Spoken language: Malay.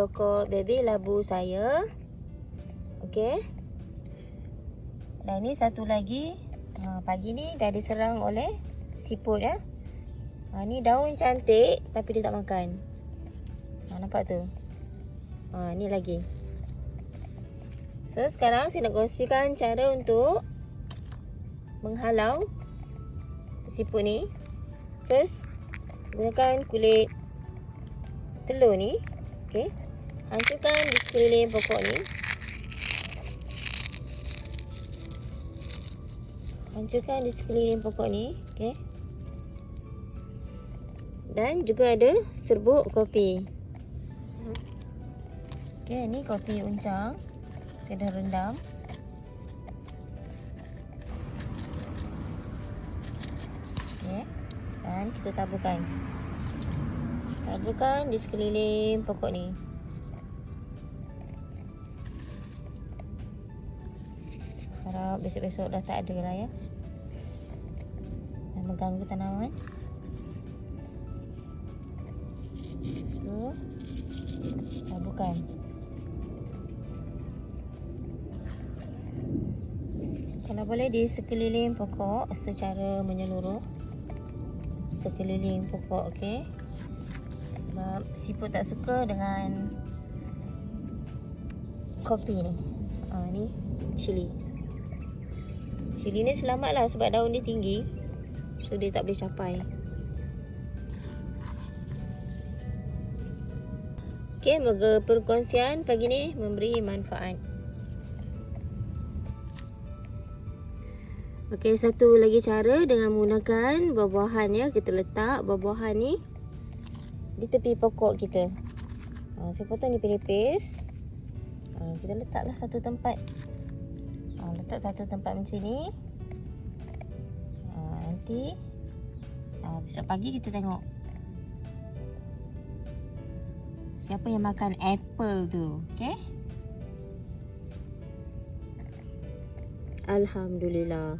pokok baby labu saya. Okey. Dan ni satu lagi. Ha, pagi ni dah diserang oleh siput ya. Ha, ni daun cantik tapi dia tak makan. Ha, nampak tu? Ha, ni lagi. So sekarang saya nak kongsikan cara untuk menghalau siput ni. First gunakan kulit telur ni. Okey. Hancurkan di sekeliling pokok ni. Hancurkan di sekeliling pokok ni. Okey. Dan juga ada serbuk kopi. Okey, ni kopi uncang. Saya dah rendam. Okey. Dan kita taburkan. Taburkan di sekeliling pokok ni. Besok-besok dah tak ada lah ya. Dan mengganggu tanaman. So, taburkan. Kalau boleh di sekeliling pokok secara menyeluruh. Sekeliling pokok, okey. Sebab siput tak suka dengan kopi ni. Ha, ni cili. Cili ni selamat lah sebab daun dia tinggi. So dia tak boleh capai. Okey, moga perkongsian pagi ni memberi manfaat. Okey, satu lagi cara dengan menggunakan buah-buahan ya. Kita letak buah-buahan ni di tepi pokok kita. Ha, saya potong nipis-nipis. Ha, kita letaklah satu tempat. Letak satu tempat macam ni. Ha, nanti ha, besok pagi kita tengok. Siapa yang makan apple tu? Okay? Alhamdulillah.